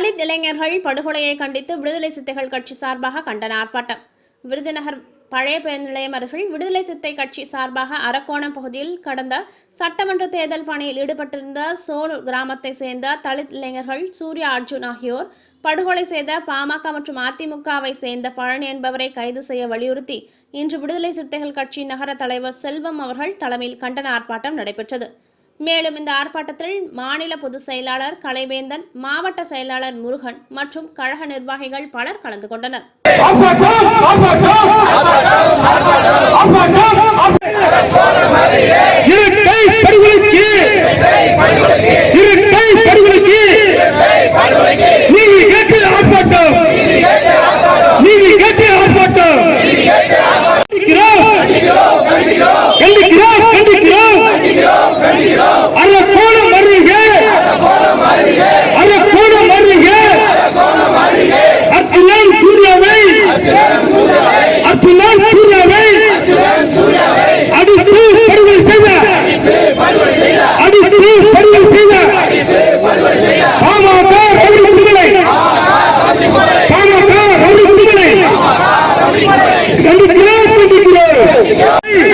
தலித் இளைஞர்கள் படுகொலையை கண்டித்து விடுதலை சித்தைகள் கட்சி சார்பாக கண்டன ஆர்ப்பாட்டம் விருதுநகர் பழைய பேருந்து நிலையம் அருகில் விடுதலை சித்தை கட்சி சார்பாக அரக்கோணம் பகுதியில் கடந்த சட்டமன்ற தேர்தல் பணியில் ஈடுபட்டிருந்த சோனு கிராமத்தை சேர்ந்த தலித் இளைஞர்கள் சூர்யா அர்ஜுன் ஆகியோர் படுகொலை செய்த பாமக மற்றும் அதிமுகவை சேர்ந்த பழனி என்பவரை கைது செய்ய வலியுறுத்தி இன்று விடுதலை சிறுத்தைகள் கட்சி நகர தலைவர் செல்வம் அவர்கள் தலைமையில் கண்டன ஆர்ப்பாட்டம் நடைபெற்றது. மேலும் இந்த ஆர்ப்பாட்டத்தில் மாநில பொதுச் செயலாளர் கலைவேந்தன் மாவட்ட செயலாளர் முருகன் மற்றும் கழக நிர்வாகிகள் பலர் கலந்து கொண்டனர். বিজেপিকে